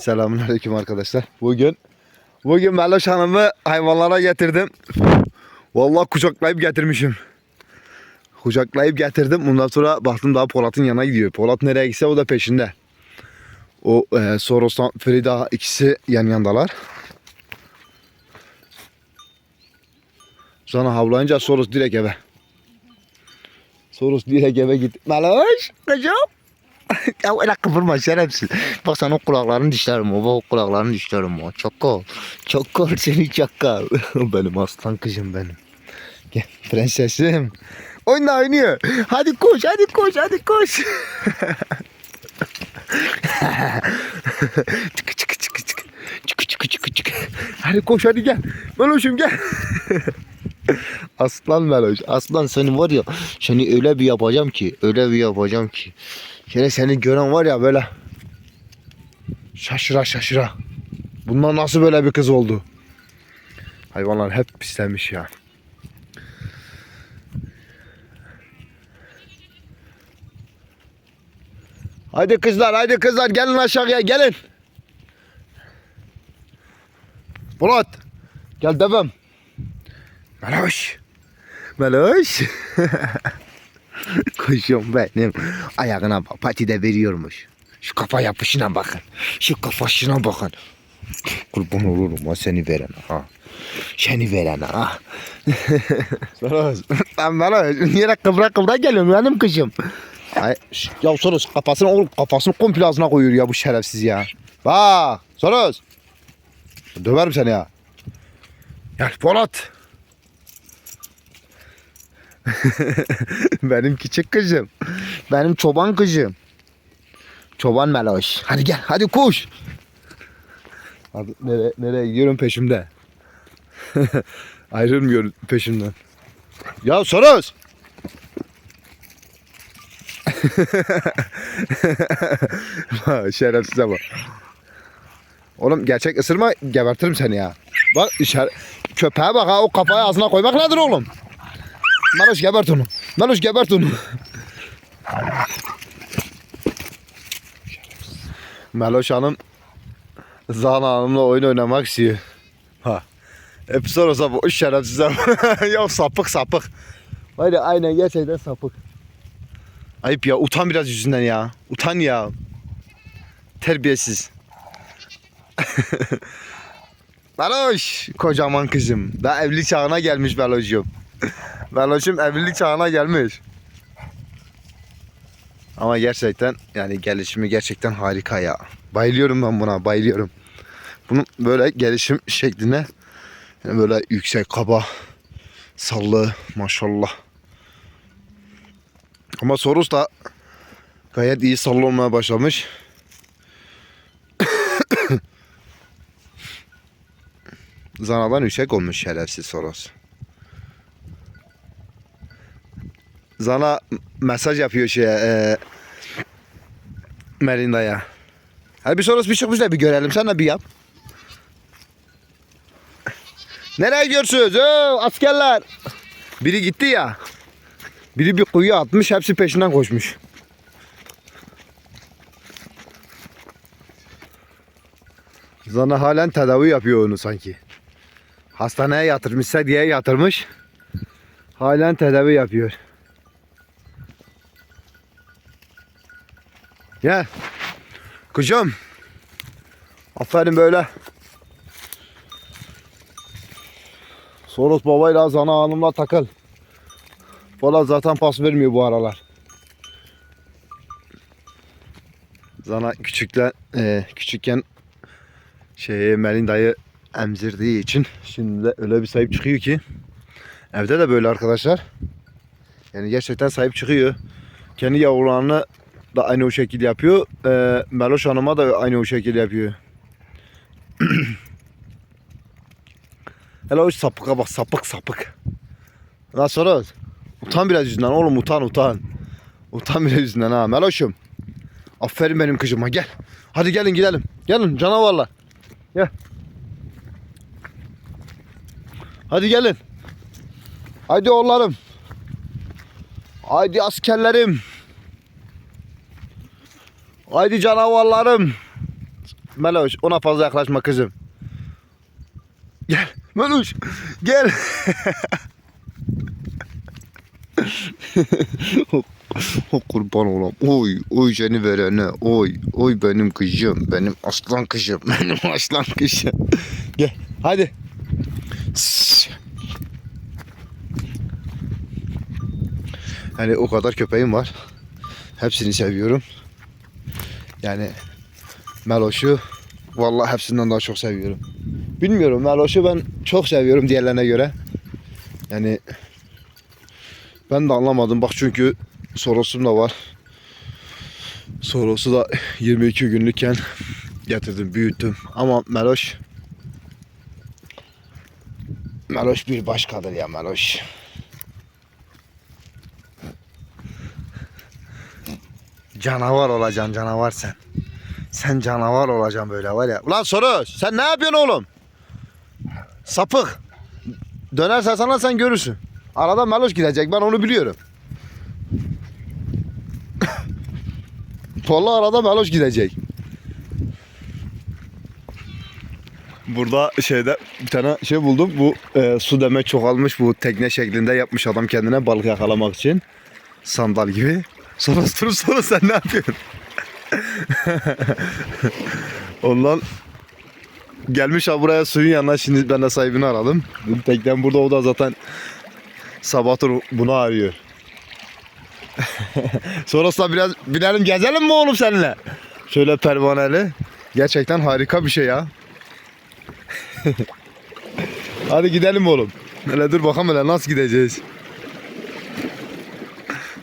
Selamünaleyküm arkadaşlar. Bugün bugün Meloş Hanım'ı hayvanlara getirdim. Vallahi kucaklayıp getirmişim. Kucaklayıp getirdim. Bundan sonra baktım daha Polat'ın yanına gidiyor. Polat nereye gitse o da peşinde. O e, Soros'tan Frida ikisi yan yandalar. Sonra havlayınca Soros direkt eve. Soros direkt eve gitti. Meloş kızım. ya öyle kıvırma şerefsiz. Bak sen o kulaklarını dişlerim o. Bak kulaklarını dişlerim o. Çakal. Çakal seni çakal. benim aslan kızım benim. Gel prensesim. Oyna oynuyor. Hadi koş hadi koş hadi koş. çıkı çıkı çıkı çıkı. Çıkı çıkı çıkı çıkı. Hadi koş hadi gel. Meloşum gel. aslan Meloş. Aslan seni var ya. Seni öyle bir yapacağım ki. Öyle bir yapacağım ki. Şöyle seni gören var ya böyle. Şaşıra şaşıra. Bundan nasıl böyle bir kız oldu? Hayvanlar hep pislenmiş ya. Haydi kızlar, haydi kızlar gelin aşağıya gelin. Polat. Gel devam. Meloş. Meloş. Kuşum benim. Ayağına bak pati de veriyormuş. Şu kafa yapışına bakın. Şu kafasına bakın. Kurban olurum ha seni veren ha. Seni veren ha. Soros. Sen bana yere kıvra kıvra geliyorsun benim kızım. Ay, ya Soros kafasını oğlum kafasını komple ağzına koyuyor ya bu şerefsiz ya. Bak Soros. Döverim seni ya. Gel Polat. Benim küçük kızım. Benim çoban kızım. Çoban Meloş. Hadi gel hadi koş. Nereye, nereye gidiyorum peşimde. Ayrılmıyor peşimden. Ya Soros. Bak, Şerefsize bak. Oğlum gerçek ısırma gebertirim seni ya. Bak şer... köpeğe bak ha o kafayı ağzına koymak nedir oğlum? Meloş gebert onu. Meloş gebert onu. Meloş Hanım Zana Hanım'la oyun oynamak istiyor. Ha. Hep sorarsa bu şerefsize. ya sapık sapık. Haydi aynen gerçekten sapık. Ayıp ya utan biraz yüzünden ya. Utan ya. Terbiyesiz. Meloş kocaman kızım. Daha evlilik çağına gelmiş Meloş'um. Meloş'um evlilik çağına gelmiş. Ama gerçekten yani gelişimi gerçekten harika ya. Bayılıyorum ben buna bayılıyorum. Bunun böyle gelişim şekline yani böyle yüksek kaba sallı maşallah. Ama Soros da gayet iyi sallı olmaya başlamış. Zanadan yüksek olmuş şerefsiz Soros. Zana mesaj yapıyor şeye e, Melinda'ya. Hadi bir Soros bir çıkmış da bir görelim. Sen de bir yap. Nereye gidiyorsunuz? Oo, askerler. Biri gitti ya. Biri bir kuyuya atmış. Hepsi peşinden koşmuş. Zana halen tedavi yapıyor onu sanki. Hastaneye yatırmışsa diye yatırmış. Halen tedavi yapıyor. Gel. Kızım. Aferin böyle. Soros babayla Zana hanımla takıl. Polat zaten pas vermiyor bu aralar. Zana küçükten e, küçükken şey Melinda'yı emzirdiği için şimdi de öyle bir sahip çıkıyor ki evde de böyle arkadaşlar. Yani gerçekten sahip çıkıyor. Kendi yavrularını da aynı o şekilde yapıyor. E, Meloş Hanım'a da aynı o şekilde yapıyor. Hele o sapıka bak sapık sapık. Lan sonra utan biraz yüzünden oğlum utan utan. Utan biraz yüzünden ha Meloş'um. Aferin benim kızıma gel. Hadi gelin gidelim. Gelin canavarlar. Gel. Hadi gelin. Haydi oğullarım. Haydi askerlerim. Haydi canavarlarım. Meloş ona fazla yaklaşma kızım. Gel Meloş gel. o kurban olam. Oy oy seni verene. Oy oy benim kızım. Benim aslan kızım. Benim aslan kızım. Gel hadi. Hani o kadar köpeğim var. Hepsini seviyorum. Yani Meloş'u vallahi hepsinden daha çok seviyorum. Bilmiyorum Meloş'u ben çok seviyorum diğerlerine göre. Yani ben de anlamadım bak çünkü Soros'um da var. Soros'u da 22 günlükken getirdim büyüttüm ama Meloş Meloş bir başkadır ya Meloş. Canavar olacaksın canavar sen. Sen canavar olacaksın böyle var ya. Ulan soru sen ne yapıyorsun oğlum? Sapık. Dönerse sana sen görürsün. Arada Meloş gidecek ben onu biliyorum. Vallahi arada Meloş gidecek. Burada şeyde bir tane şey buldum. Bu e, su demek çoğalmış. Bu tekne şeklinde yapmış adam kendine balık yakalamak için. Sandal gibi. Dur sonra sen ne yapıyorsun? Ondan gelmiş ha buraya suyun yanına şimdi ben de sahibini aradım. Bu Teknem burada o da zaten sabahtır bunu arıyor. Sonrasında biraz binelim gezelim mi oğlum seninle? Şöyle pervaneli. Gerçekten harika bir şey ya. Hadi gidelim oğlum. Hele dur bakalım hele nasıl gideceğiz.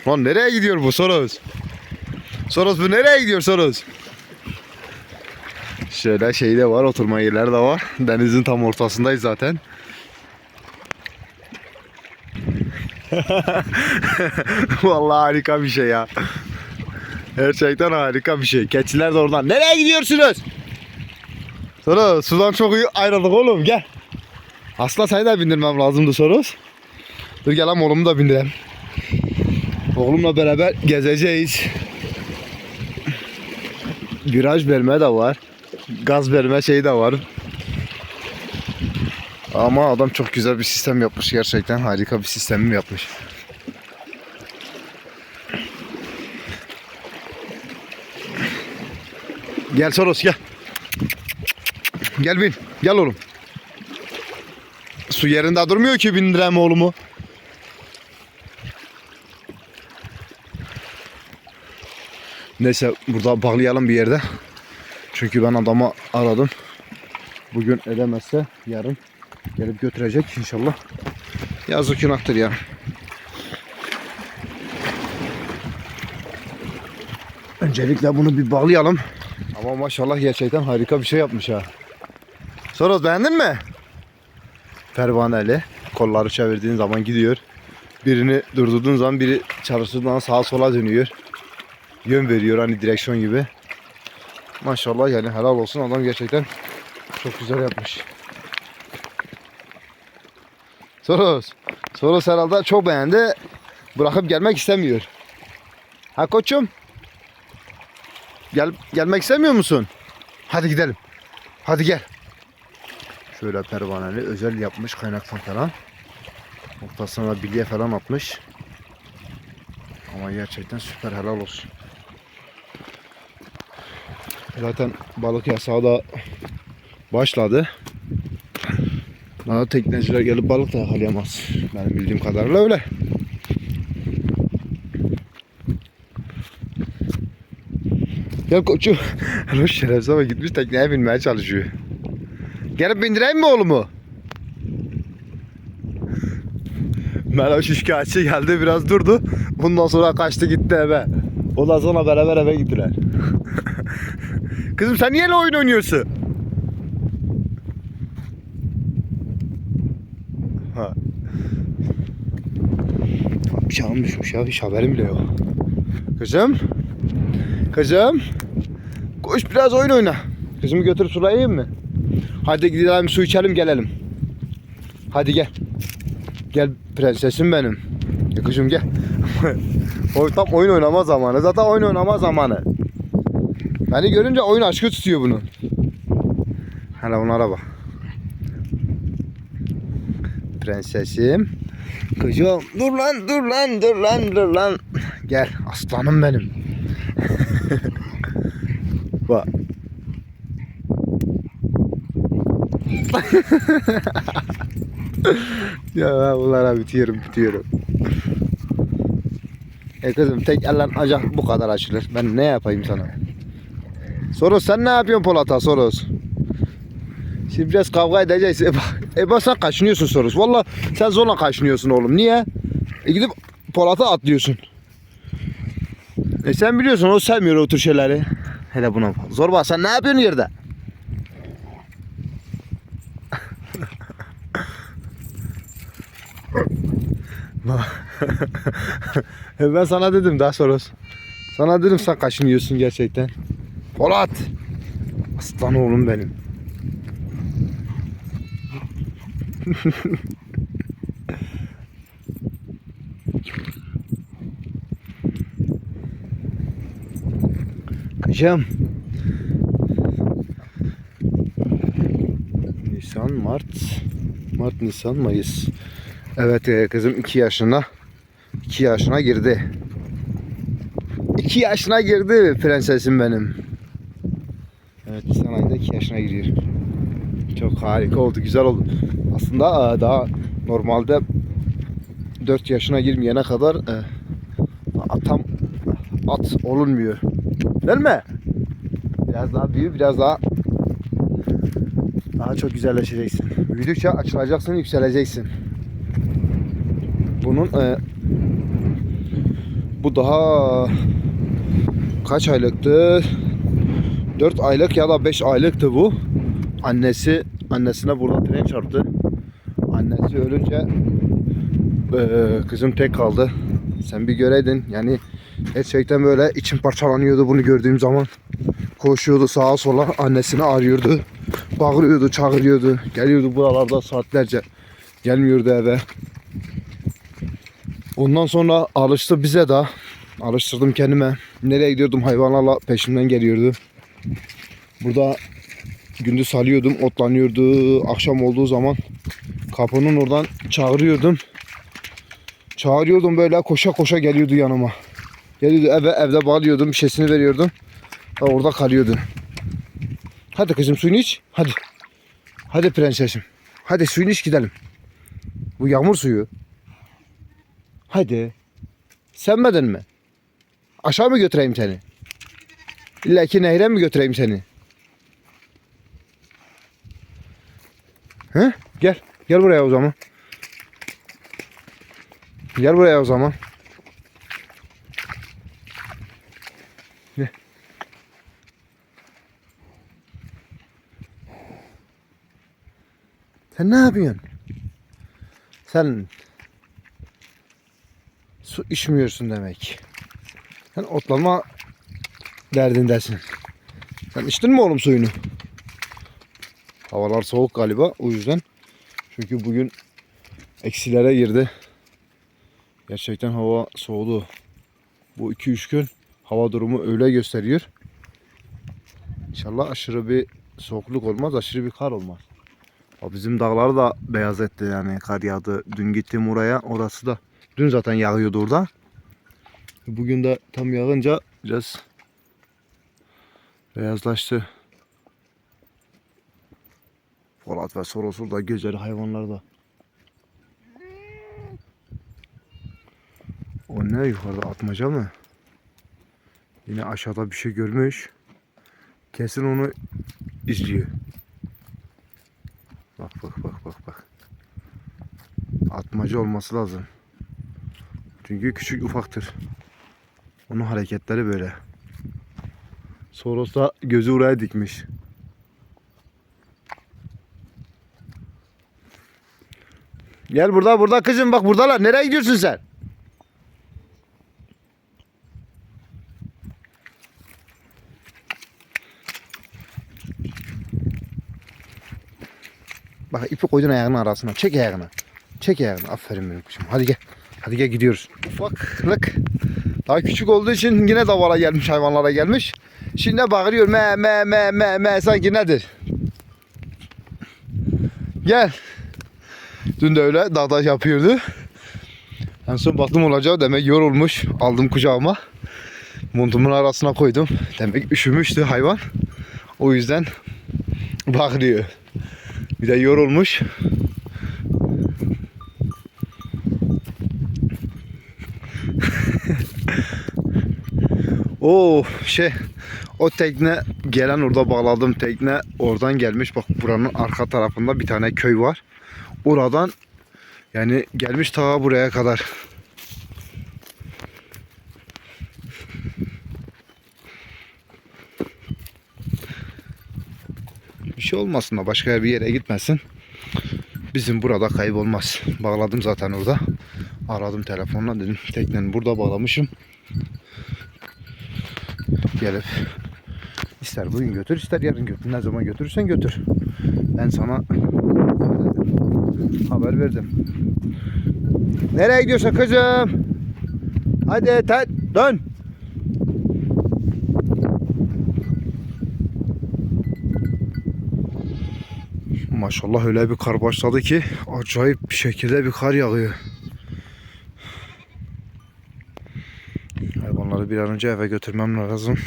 Lan nereye gidiyor bu Soros? Soros bu nereye gidiyor Soros? Şöyle şey de var, oturma yerleri de var. Denizin tam ortasındayız zaten. Vallahi harika bir şey ya. Gerçekten harika bir şey. Keçiler de oradan. Nereye gidiyorsunuz? Soros sudan çok iyi ayrıldık oğlum gel. Aslında seni de bindirmem lazımdı Soros. Dur gel ama oğlumu da bindireyim. Oğlumla beraber gezeceğiz. Viraj verme de var. Gaz verme şeyi de var. Ama adam çok güzel bir sistem yapmış gerçekten. Harika bir sistemim yapmış. Gel Soros gel. Gel bin. Gel oğlum. Su yerinde durmuyor ki bindirem oğlumu. Neyse burada bağlayalım bir yerde. Çünkü ben adamı aradım. Bugün edemezse yarın gelip götürecek inşallah. Yazık günahtır ya. Öncelikle bunu bir bağlayalım. Ama maşallah gerçekten harika bir şey yapmış ha. Soros beğendin mi? Pervaneli. Kolları çevirdiğin zaman gidiyor. Birini durdurduğun zaman biri çalıştığın zaman sağa sola dönüyor. Yön veriyor hani direksiyon gibi. Maşallah yani helal olsun adam gerçekten çok güzel yapmış. Soros. Soros herhalde çok beğendi. Bırakıp gelmek istemiyor. Ha koçum? Gel gelmek istemiyor musun? Hadi gidelim. Hadi gel. Şöyle pervaneli özel yapmış kaynaktan falan. Ortasına bilye falan atmış. Ama gerçekten süper helal olsun. Zaten balık yasağı da başladı. Daha tekneciler gelip balık da yakalayamaz. Benim bildiğim kadarıyla öyle. Ya koçum. Alo şerefsiz ama gitmiş tekneye binmeye çalışıyor. Gelip bindireyim mi oğlumu? Meloş şikayetçi geldi biraz durdu. Bundan sonra kaçtı gitti eve. Ondan sonra beraber eve gittiler. Kızım sen niye oyun oynuyorsun? Ha. Bıçağım düşmüş ya hiç haberim bile yok. Kızım. Kızım. Koş biraz oyun oyna. Kızımı götür sulayayım mı? Hadi gidelim su içelim gelelim. Hadi gel. Gel prensesim benim. Ya kızım gel. o tam oyun oynama zamanı. Zaten oyun oynama zamanı. Beni görünce oyun aşkı tutuyor bunu. Hele onlara bak. Prensesim. Kızım dur lan dur lan dur lan dur lan. Gel aslanım benim. bak. ya ben bunlara bitiyorum bitiyorum. E kızım tek ellen ancak bu kadar açılır. Ben ne yapayım sana? Soros sen ne yapıyorsun Polat'a Soros? Şimdi biraz kavga edeceğiz. Eba, Eba sen kaşınıyorsun Soros. Valla sen zorla kaşınıyorsun oğlum. Niye? E gidip Polat'a atlıyorsun. E sen biliyorsun o sevmiyor o tür şeyleri. Hele buna bak. Zorba sen ne yapıyorsun yerde? E ben sana dedim daha Soros. Sana dedim sen kaşınıyorsun gerçekten. Polat. Aslan oğlum benim. Kızım. Nisan, Mart. Mart, Nisan, Mayıs. Evet e, kızım 2 yaşına. 2 yaşına girdi. 2 yaşına girdi prensesim benim. Evet Nisan ayında 2 yaşına giriyor. Çok harika oldu, güzel oldu. Aslında e, daha normalde 4 yaşına girmeyene kadar e, tam at olunmuyor. Değil mi? Biraz daha büyü, biraz daha daha çok güzelleşeceksin. Büyüdükçe açılacaksın, yükseleceksin. Bunun e, bu daha kaç aylıktı? 4 aylık ya da 5 aylıktı bu. Annesi annesine burada tren çarptı. Annesi ölünce e, kızım tek kaldı. Sen bir göreydin yani gerçekten böyle içim parçalanıyordu bunu gördüğüm zaman. Koşuyordu sağa sola annesini arıyordu. Bağırıyordu, çağırıyordu. Geliyordu buralarda saatlerce. Gelmiyordu eve. Ondan sonra alıştı bize de. Alıştırdım kendime. Nereye gidiyordum hayvanlarla peşimden geliyordu. Burada gündüz salıyordum, otlanıyordu. Akşam olduğu zaman kapının oradan çağırıyordum. Çağırıyordum böyle koşa koşa geliyordu yanıma. Geliyordu eve evde bağlıyordum, bir veriyordum. Orada kalıyordu. Hadi kızım suyunu iç. Hadi. Hadi prensesim. Hadi suyunu iç gidelim. Bu yağmur suyu. Hadi. Sevmedin mi? Aşağı mı götüreyim seni? İlla ki nehre mi götüreyim seni? He? Gel. Gel buraya o zaman. Gel buraya o zaman. Sen ne yapıyorsun? Sen su içmiyorsun demek. Sen otlama derdindesin. Sen içtin mi oğlum suyunu? Havalar soğuk galiba o yüzden. Çünkü bugün eksilere girdi. Gerçekten hava soğudu. Bu 2-3 gün hava durumu öyle gösteriyor. İnşallah aşırı bir soğukluk olmaz, aşırı bir kar olmaz. Bizim dağları da beyaz etti yani kar yağdı. Dün gittim oraya, orası da dün zaten yağıyordu orada. Bugün de tam yağınca biraz beyazlaştı. Polat ve Sorosur da gözleri hayvanlarda. O ne yukarıda atmaca mı? Yine aşağıda bir şey görmüş. Kesin onu izliyor. Bak bak bak bak bak. Atmaca olması lazım. Çünkü küçük ufaktır. Onun hareketleri böyle. Soros da gözü oraya dikmiş. Gel burada burada kızım bak buradalar. Nereye gidiyorsun sen? Bak ipi koydun ayağının arasına. Çek ayağını. Çek ayağını. Aferin benim kuşum. Hadi gel. Hadi gel gidiyoruz. Ufaklık. Daha küçük olduğu için yine davala gelmiş hayvanlara gelmiş. Şimdi bağırıyor me me me me me sanki nedir? Gel. Dün de öyle dağda yapıyordu. En son baktım olacağı demek yorulmuş. Aldım kucağıma. Montumun arasına koydum. Demek üşümüştü hayvan. O yüzden bakıyor. Bir de yorulmuş. O şey o tekne gelen orada bağladım tekne oradan gelmiş bak buranın arka tarafında bir tane köy var. Oradan yani gelmiş ta buraya kadar. Bir şey olmasın da başka bir yere gitmesin. Bizim burada kaybolmaz. Bağladım zaten orada. Aradım telefonla dedim tekneni burada bağlamışım. Gelip ister bugün götür ister yarın götür. Ne zaman götürürsen götür. Ben sana haber verdim. Nereye gidiyorsun kızım? Hadi te- dön. Maşallah öyle bir kar başladı ki acayip bir şekilde bir kar yağıyor. Hayvanları bir an önce eve götürmem lazım.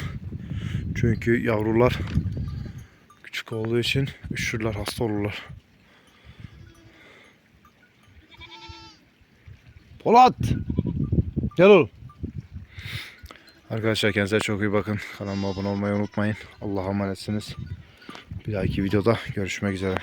Çünkü yavrular küçük olduğu için üşürler, hasta olurlar. Polat! Gel oğlum. Arkadaşlar kendinize çok iyi bakın. Kanalıma abone olmayı unutmayın. Allah'a emanetsiniz. Bir dahaki videoda görüşmek üzere.